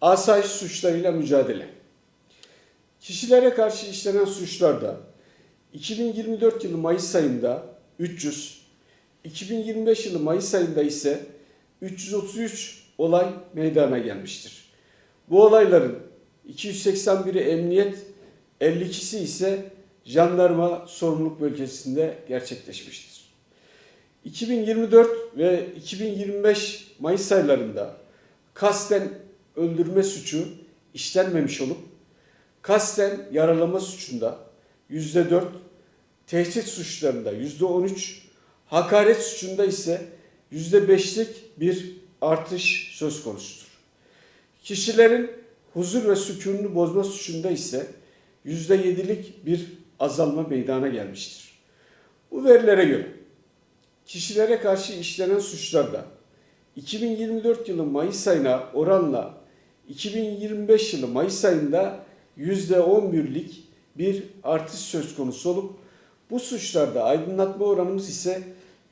Asayiş suçlarıyla mücadele. Kişilere karşı işlenen suçlarda 2024 yılı Mayıs ayında 300, 2025 yılı Mayıs ayında ise 333 olay meydana gelmiştir. Bu olayların 281'i emniyet, 52'si ise jandarma sorumluluk bölgesinde gerçekleşmiştir. 2024 ve 2025 Mayıs aylarında kasten öldürme suçu işlenmemiş olup kasten yaralama suçunda %4, tehdit suçlarında %13, hakaret suçunda ise %5'lik bir artış söz konusudur. Kişilerin huzur ve sükununu bozma suçunda ise %7'lik bir azalma meydana gelmiştir. Bu verilere göre kişilere karşı işlenen suçlarda 2024 yılı Mayıs ayına oranla 2025 yılı Mayıs ayında %11'lik bir artış söz konusu olup bu suçlarda aydınlatma oranımız ise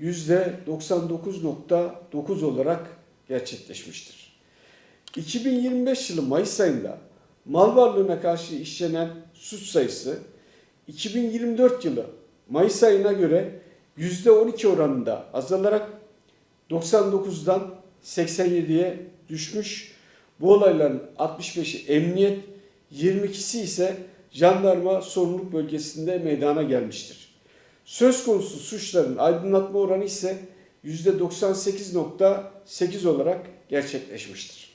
%99.9 olarak gerçekleşmiştir. 2025 yılı Mayıs ayında mal varlığına karşı işlenen suç sayısı 2024 yılı Mayıs ayına göre %12 oranında azalarak 99'dan 87'ye düşmüş. Bu olayların 65'i emniyet, 22'si ise jandarma sorumluluk bölgesinde meydana gelmiştir. Söz konusu suçların aydınlatma oranı ise %98.8 olarak gerçekleşmiştir.